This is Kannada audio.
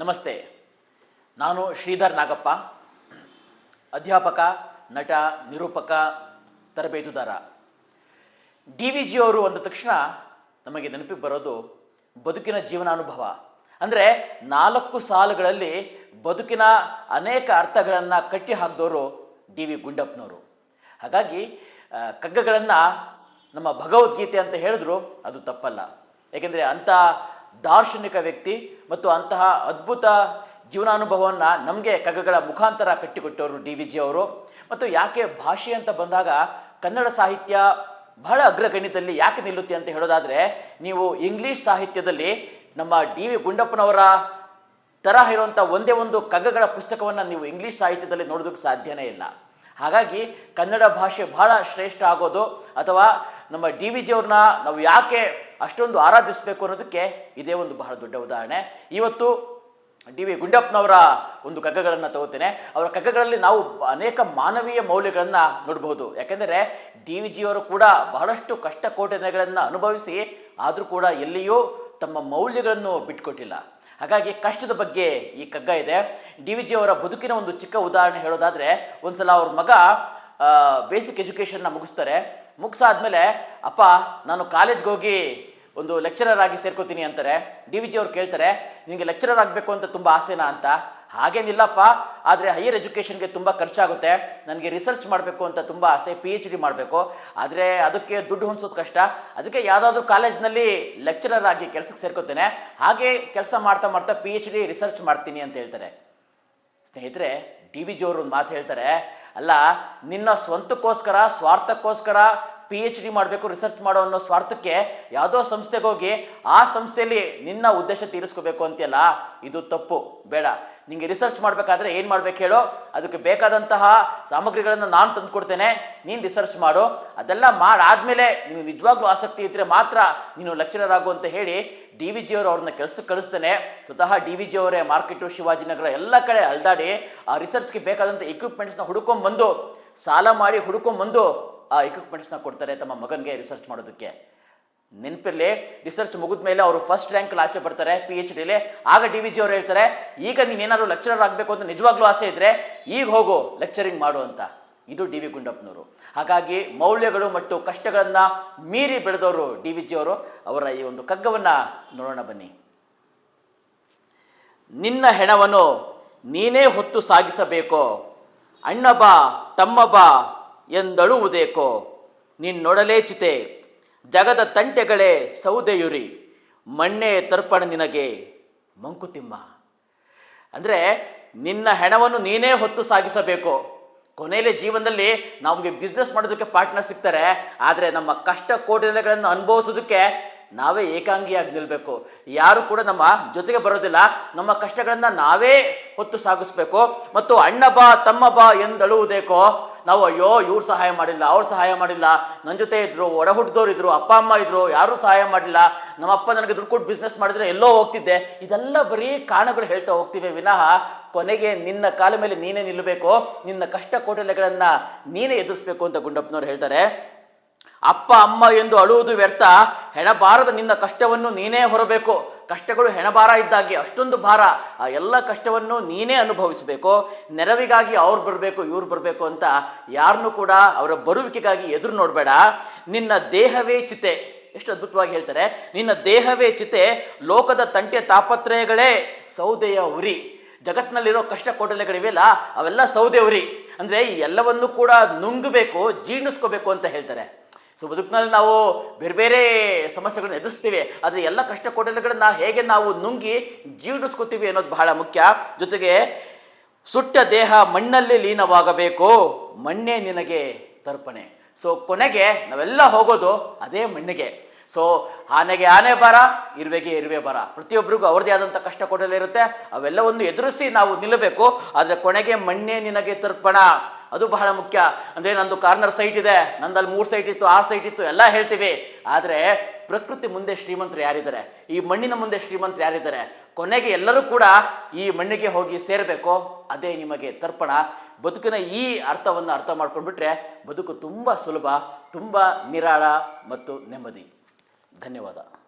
ನಮಸ್ತೆ. ನಾನು ಶ್ರೀಧರ್ ನಾಗಪ್ಪ, ಅಧ್ಯಾಪಕ, ನಟ, ನಿರೂಪಕ, ತರಬೇತುದಾರ. ಡಿ ವಿ ಜಿ ಅವರು ಅಂದ ತಕ್ಷಣ ನಮಗೆ ನೆನಪಿಗೆ ಬರೋದು ಬದುಕಿನ ಜೀವನಾನುಭವ. ಅಂದರೆ ನಾಲ್ಕು ಸಾಲುಗಳಲ್ಲಿ ಬದುಕಿನ ಅನೇಕ ಅರ್ಥಗಳನ್ನು ಕಟ್ಟಿ ಹಾಕಿದವರು ಡಿ ವಿ ಗುಂಡಪ್ಪನವರು. ಹಾಗಾಗಿ ಕಗ್ಗಗಳನ್ನು ನಮ್ಮ ಭಗವದ್ಗೀತೆ ಅಂತ ಹೇಳಿದ್ರು ಅದು ತಪ್ಪಲ್ಲ. ಏಕೆಂದರೆ ಅಂಥ ದಾರ್ಶನಿಕ ವ್ಯಕ್ತಿ ಮತ್ತು ಅಂತಹ ಅದ್ಭುತ ಜೀವನಾನುಭವವನ್ನು ನಮಗೆ ಕಗ್ಗಗಳ ಮುಖಾಂತರ ಕಟ್ಟಿಕೊಟ್ಟವರು ಡಿ ವಿ ಜಿ ಅವರು. ಮತ್ತು ಯಾಕೆ ಭಾಷೆ ಅಂತ ಬಂದಾಗ ಕನ್ನಡ ಸಾಹಿತ್ಯ ಬಹಳ ಅಗ್ರಗಣ್ಯದಲ್ಲಿ ಯಾಕೆ ನಿಲ್ಲುತ್ತೆ ಅಂತ ಹೇಳೋದಾದರೆ, ನೀವು ಇಂಗ್ಲೀಷ್ ಸಾಹಿತ್ಯದಲ್ಲಿ ನಮ್ಮ ಡಿ ವಿ ಗುಂಡಪ್ಪನವರ ತರಹ ಇರುವಂಥ ಒಂದೇ ಒಂದು ಕಗ್ಗಗಳ ಪುಸ್ತಕವನ್ನು ನೀವು ಇಂಗ್ಲೀಷ್ ಸಾಹಿತ್ಯದಲ್ಲಿ ನೋಡೋದಕ್ಕೆ ಸಾಧ್ಯನೇ ಇಲ್ಲ. ಹಾಗಾಗಿ ಕನ್ನಡ ಭಾಷೆ ಬಹಳ ಶ್ರೇಷ್ಠ ಆಗೋದು ಅಥವಾ ನಮ್ಮ ಡಿ ವಿ ಜಿಯವ್ರನ್ನ ನಾವು ಯಾಕೆ ಅಷ್ಟೊಂದು ಆರಾಧಿಸಬೇಕು ಅನ್ನೋದಕ್ಕೆ ಇದೇ ಒಂದು ಬಹಳ ದೊಡ್ಡ ಉದಾಹರಣೆ. ಇವತ್ತು ಡಿ ವಿ ಗುಂಡಪ್ಪನವರ ಒಂದು ಕಗ್ಗಗಳನ್ನು ತಗೋತೇನೆ. ಅವರ ಕಗ್ಗಗಳಲ್ಲಿ ನಾವು ಅನೇಕ ಮಾನವೀಯ ಮೌಲ್ಯಗಳನ್ನು ನೋಡಬಹುದು. ಯಾಕೆಂದರೆ ಡಿ ವಿ ಜಿಯವರು ಕೂಡ ಬಹಳಷ್ಟು ಕಷ್ಟ ಕೋಟನೆಗಳನ್ನು ಅನುಭವಿಸಿ ಆದರೂ ಕೂಡ ಎಲ್ಲಿಯೂ ತಮ್ಮ ಮೌಲ್ಯಗಳನ್ನು ಬಿಟ್ಕೊಟ್ಟಿಲ್ಲ. ಹಾಗಾಗಿ ಕಷ್ಟದ ಬಗ್ಗೆ ಈ ಕಗ್ಗ ಇದೆ. ಡಿ ವಿ ಜಿಯವರ ಬದುಕಿನ ಒಂದು ಚಿಕ್ಕ ಉದಾಹರಣೆ ಹೇಳೋದಾದರೆ ಒಂದು ಸಲ ಅವ್ರ ಮಗ ಬೇಸಿಕ್ ಎಜುಕೇಷನ್ನ ಮುಗಿಸ್ತಾರೆ. ಮುಗಿಸಾದ್ಮೇಲೆ, ಅಪ್ಪ, ನಾನು ಕಾಲೇಜ್ಗೆ ಹೋಗಿ ಒಂದು ಲೆಕ್ಚರರ್ ಆಗಿ ಸೇರ್ಕೋತೀನಿ ಅಂತಾರೆ. ಡಿ ವಿ ಜಿ ಅವ್ರು ಕೇಳ್ತಾರೆ ನಿಮಗೆ ಲೆಕ್ಚರರ್ ಆಗಬೇಕು ಅಂತ ತುಂಬ ಆಸೆನಾ ಅಂತ? ಹಾಗೇನಿಲ್ಲಪ್ಪ, ಆದರೆ ಹೈಯರ್ ಎಜುಕೇಷನ್ಗೆ ತುಂಬ ಖರ್ಚಾಗುತ್ತೆ. ನನಗೆ ರಿಸರ್ಚ್ ಮಾಡಬೇಕು ಅಂತ ತುಂಬ ಆಸೆ ಪಿ ಎಚ್ ಡಿ ಮಾಡಬೇಕು. ಆದರೆ ಅದಕ್ಕೆ ದುಡ್ಡು ಹೊಂದಿಸೋದು ಕಷ್ಟ. ಅದಕ್ಕೆ ಯಾವುದಾದ್ರೂ ಕಾಲೇಜ್ನಲ್ಲಿ ಲೆಕ್ಚರರ್ ಆಗಿ ಕೆಲಸಕ್ಕೆ ಸೇರ್ಕೋತೇನೆ. ಹಾಗೆ ಕೆಲಸ ಮಾಡ್ತಾ ಮಾಡ್ತಾ ಪಿ ಎಚ್ ಡಿ ರಿಸರ್ಚ್ ಮಾಡ್ತೀನಿ ಅಂತ ಹೇಳ್ತಾರೆ. ಸ್ನೇಹಿತರೆ, ಡಿ ವಿ ಜಿ ಅವರು ಒಂದು ಮಾತು ಹೇಳ್ತಾರೆ ಅಲ್ಲ ನಿನ್ನ ಸ್ವಂತಕ್ಕೋಸ್ಕರ ಸ್ವಾರ್ಥಕ್ಕೋಸ್ಕರ ಪಿ ಎಚ್ ಡಿ ಮಾಡಬೇಕು ರಿಸರ್ಚ್ ಮಾಡೋ ಅನ್ನೋ ಸ್ವಾರ್ಥಕ್ಕೆ ಯಾವುದೋ ಸಂಸ್ಥೆಗೆ ಹೋಗಿ ಆ ಸಂಸ್ಥೆಯಲ್ಲಿ ನಿನ್ನ ಉದ್ದೇಶ ತೀರಿಸ್ಕೋಬೇಕು ಅಂತೆಲ್ಲ ಇದು ತಪ್ಪು, ಬೇಡ. ನಿಮಗೆ ರಿಸರ್ಚ್ ಮಾಡಬೇಕಾದ್ರೆ ಏನು ಮಾಡ್ಬೇಕು ಹೇಳೋ? ಅದಕ್ಕೆ ಬೇಕಾದಂತಹ ಸಾಮಗ್ರಿಗಳನ್ನು ನಾನು ತಂದುಕೊಡ್ತೇನೆ, ನೀನು ರಿಸರ್ಚ್ ಮಾಡು. ಅದೆಲ್ಲ ಮಾಡಾದ್ಮೇಲೆ ನಿಮಗೆ ನಿಜವಾಗ್ಲೂ ಆಸಕ್ತಿ ಇದ್ದರೆ ಮಾತ್ರ ನೀನು ಲೆಕ್ಚರರ್ ಆಗು ಅಂತ ಹೇಳಿ ಡಿ ವಿ ಜಿಯವರು ಅವ್ರನ್ನ ಕೆಲಸಕ್ಕೆ ಕಳಿಸ್ತೇನೆ. ಸ್ವತಃ ಡಿ ವಿ ಜಿ ಅವರೇ, ಮಾರ್ಕೆಟು ಶಿವಾಜಿನಗರ ಎಲ್ಲ ಕಡೆ ಅಲ್ದಾಡಿ ಆ ರಿಸರ್ಚ್ಗೆ ಬೇಕಾದಂಥ ಎಕ್ವಿಪ್ಮೆಂಟ್ಸ್ನ ಹುಡ್ಕೊಂಬಂದು, ಸಾಲ ಮಾಡಿ ಹುಡ್ಕೊಂಬಂದು ಆ ಇಕ್ವಿಪ್ಮೆಂಟ್ಸ್ನ ಕೊಡ್ತಾರೆ ತಮ್ಮ ಮಗನಿಗೆ ರಿಸರ್ಚ್ ಮಾಡೋದಕ್ಕೆ. ನೆನಪಿರಲಿ ರಿಸರ್ಚ್ ಮುಗಿದ ಮೇಲೆ ಅವರು ಫಸ್ಟ್ ರ್ಯಾಂಕಲ್ಲಿ ಆಚೆ ಬರ್ತಾರೆ ಪಿ ಎಚ್ ಡಿಲಿ ಆಗ ಡಿ ವಿ ಜಿ ಅವರು ಹೇಳ್ತಾರೆ, ಈಗ ನೀನೇನಾದ್ರು ಲೆಕ್ಚರರ್ ಆಗಬೇಕು ಅಂತ ನಿಜವಾಗ್ಲೂ ಆಸೆ ಇದ್ದರೆ ಈಗ ಹೋಗು ಲೆಕ್ಚರಿಂಗ್ ಮಾಡು ಅಂತ. ಇದು ಡಿ ವಿ ಗುಂಡಪ್ಪನವರು. ಹಾಗಾಗಿ ಮೌಲ್ಯಗಳು ಮತ್ತು ಕಷ್ಟಗಳನ್ನು ಮೀರಿ ಬೆಳೆದವರು ಡಿ ವಿ ಜಿ ಅವರು. ಅವರ ಈ ಒಂದು ಕಗ್ಗವನ್ನು ನೋಡೋಣ ಬನ್ನಿ. ನಿನ್ನ ಹೆಣವನ್ನು ನೀನೇ ಹೊತ್ತು ಸಾಗಿಸಬೇಕು. ತಮ್ಮ ಬಾ ಎಂದಳುವುದೇಕೋ ನಿನ್ನೊಡಲೇ ಚಿತೆ. ಜಗದ ತಂಟೆಗಳೇ ಸೌದೆಯುರಿ. ಮಣ್ಣೆ ತರ್ಪಣ ನಿನಗೆ. ಮಂಕುತಿಮ್ಮ. ಅಂದರೆ ನಿನ್ನ ಹೆಣವನ್ನು ನೀನೇ ಹೊತ್ತು ಸಾಗಿಸಬೇಕು. ಕೊನೆಯಲ್ಲಿ ಜೀವನದಲ್ಲಿ ನಮಗೆ ಬಿಸ್ನೆಸ್ ಮಾಡೋದಕ್ಕೆ ಪಾರ್ಟ್ನರ್ ಸಿಗ್ತಾರೆ. ಆದರೆ ನಮ್ಮ ಕಷ್ಟ ಕೋಟಿಲೆಗಳನ್ನು ಅನುಭವಿಸೋದಕ್ಕೆ ನಾವೇ ಏಕಾಂಗಿಯಾಗಿ ನಿಲ್ಲಬೇಕು ಯಾರು ಕೂಡ ನಮ್ಮ ಜೊತೆಗೆ ಬರೋದಿಲ್ಲ. ನಮ್ಮ ಕಷ್ಟಗಳನ್ನು ನಾವೇ ಹೊತ್ತು ಸಾಗಿಸ್ಬೇಕು. ಮತ್ತು ಅಣ್ಣ ಬಾ, ತಮ್ಮ ಬಾ ಎಂದಳುವುದೇಕೋ ನಾವು ಅಯ್ಯೋ ಇವ್ರು ಸಹಾಯ ಮಾಡಿಲ್ಲ, ಅವ್ರು ಸಹಾಯ ಮಾಡಿಲ್ಲ ನನ್ನ ಜೊತೆ ಇದ್ರು, ಒಡ ಹುಟ್ಟಿದವ್ರು ಇದ್ರು, ಅಪ್ಪ, ಅಮ್ಮ ಇದ್ರು, ಯಾರೂ ಸಹಾಯ ಮಾಡಿಲ್ಲ ನಮ್ಮ ಅಪ್ಪ ನನಗೆ ದುಡ್ಡು ಕೊಟ್ಟು ಬಿಸ್ನೆಸ್ ಮಾಡಿದ್ರೆ ಎಲ್ಲೋ ಹೋಗ್ತಿದ್ದೆ. ಇದೆಲ್ಲ ಬರೀ ಕಾರಣಗಳು ಹೇಳ್ತಾ ಹೋಗ್ತೀವಿ. ವಿನಃ ಕೊನೆಗೆ ನಿನ್ನ ಕಾಲ ಮೇಲೆ ನೀನೇ ನಿಲ್ಲಬೇಕು, ನಿನ್ನ ಕಷ್ಟ ಕೋಟಲೆಗಳನ್ನು ನೀನೇ ಎದುರಿಸ್ಬೇಕು ಅಂತ ಗುಂಡಪ್ಪನವ್ರು ಹೇಳ್ತಾರೆ. ಅಪ್ಪ, ಅಮ್ಮ ಎಂದು ಅಳುವುದು ವ್ಯರ್ಥ. ಹೆಣಬಾರದ ನಿನ್ನ ಕಷ್ಟವನ್ನು ನೀನೇ ಹೊರಬೇಕು. ಕಷ್ಟಗಳು ಹೆಣಬಾರ ಇದ್ದಾಗೆ ಅಷ್ಟೊಂದು ಭಾರ, ಆ ಎಲ್ಲ ಕಷ್ಟವನ್ನು ನೀನೇ ಅನುಭವಿಸಬೇಕು, ನೆರವಿಗಾಗಿ ಅವ್ರು ಬರಬೇಕು, ಇವ್ರು ಬರಬೇಕು ಅಂತ ಯಾರನ್ನೂ ಕೂಡ ಅವರ ಬರುವಿಕೆಗಾಗಿ ಎದುರು ನೋಡಬೇಡ. ನಿನ್ನ ದೇಹವೇ ಚಿತೆ. ಎಷ್ಟು ಅದ್ಭುತವಾಗಿ ಹೇಳ್ತಾರೆ, ನಿನ್ನ ದೇಹವೇ ಚಿತೆ, ಲೋಕದ ತಂಟೆ ತಾಪತ್ರಯಗಳೇ ಸೌದೆಯ ಉರಿ. ಜಗತ್ತಿನಲ್ಲಿರೋ ಕಷ್ಟ ಕೋಟಲೆಗಳಿವೆಯಲ್ಲ ಅವೆಲ್ಲ ಸೌದೆ ಉರಿ. ಅಂದರೆ ಈ ಎಲ್ಲವನ್ನು ಕೂಡ ನುಂಗಬೇಕು, ಜೀರ್ಣಿಸ್ಕೋಬೇಕು ಅಂತ ಹೇಳ್ತಾರೆ. ಸೊ ಬದುಕಿನಲ್ಲಿ ನಾವು ಬೇರೆ ಬೇರೆ ಸಮಸ್ಯೆಗಳನ್ನ ಎದುರಿಸ್ತೀವಿ. ಆದರೆ ಎಲ್ಲ ಕಷ್ಟ ಕೊಡಲುಗಳನ್ನ ಹೇಗೆ ನಾವು ನುಂಗಿ ಜೀರ್ಣಿಸ್ಕೋತೀವಿ ಅನ್ನೋದು ಬಹಳ ಮುಖ್ಯ. ಜೊತೆಗೆ ಸುಟ್ಟ ದೇಹ ಮಣ್ಣಲ್ಲಿ ಲೀನವಾಗಬೇಕು. ಮಣ್ಣೇ ನಿನಗೆ ತರ್ಪಣೆ ಸೊ ಕೊನೆಗೆ ನಾವೆಲ್ಲ ಹೋಗೋದು ಅದೇ ಮಣ್ಣಿಗೆ. ಸೊ ಆನೆಗೆ ಆನೆ ಬರ, ಇರುವೆಗೆ ಇರುವೆ ಬರ. ಪ್ರತಿಯೊಬ್ಬರಿಗೂ ಅವ್ರದ್ದೇ ಆದಂಥ ಕಷ್ಟ ಕೊಡಲಿರುತ್ತೆ. ಅವೆಲ್ಲವನ್ನು ಎದುರಿಸಿ ನಾವು ನಿಲ್ಲಬೇಕು. ಆದರೆ ಕೊನೆಗೆ ಮಣ್ಣೇ ನಿನಗೆ ತರ್ಪಣ. ಅದು ಬಹಳ ಮುಖ್ಯ. ಅಂದರೆ ನಂದು ಕಾರ್ನರ್ ಸೈಟ್ ಇದೆ. ನಂದಲ್ಲಿ ಮೂರು ಸೈಟ್ ಇತ್ತು, ಆರು ಸೈಟ್ ಇತ್ತು, ಎಲ್ಲ ಹೇಳ್ತೀವಿ. ಆದರೆ ಪ್ರಕೃತಿ ಮುಂದೆ ಶ್ರೀಮಂತರು ಯಾರಿದ್ದಾರೆ? ಈ ಮಣ್ಣಿನ ಮುಂದೆ ಶ್ರೀಮಂತರು ಯಾರಿದ್ದಾರೆ? ಕೊನೆಗೆ ಎಲ್ಲರೂ ಕೂಡ ಈ ಮಣ್ಣಿಗೆ ಹೋಗಿ ಸೇರಬೇಕು. ಅದೇ ನಿಮಗೆ ತರ್ಪಣ. ಬದುಕಿನ ಈ ಅರ್ಥವನ್ನು ಅರ್ಥ ಮಾಡ್ಕೊಂಡ್ಬಿಟ್ರೆ ಬದುಕು ತುಂಬ ಸುಲಭ, ತುಂಬ ನಿರಾಳ ಮತ್ತು ನೆಮ್ಮದಿ. ಧನ್ಯವಾದ.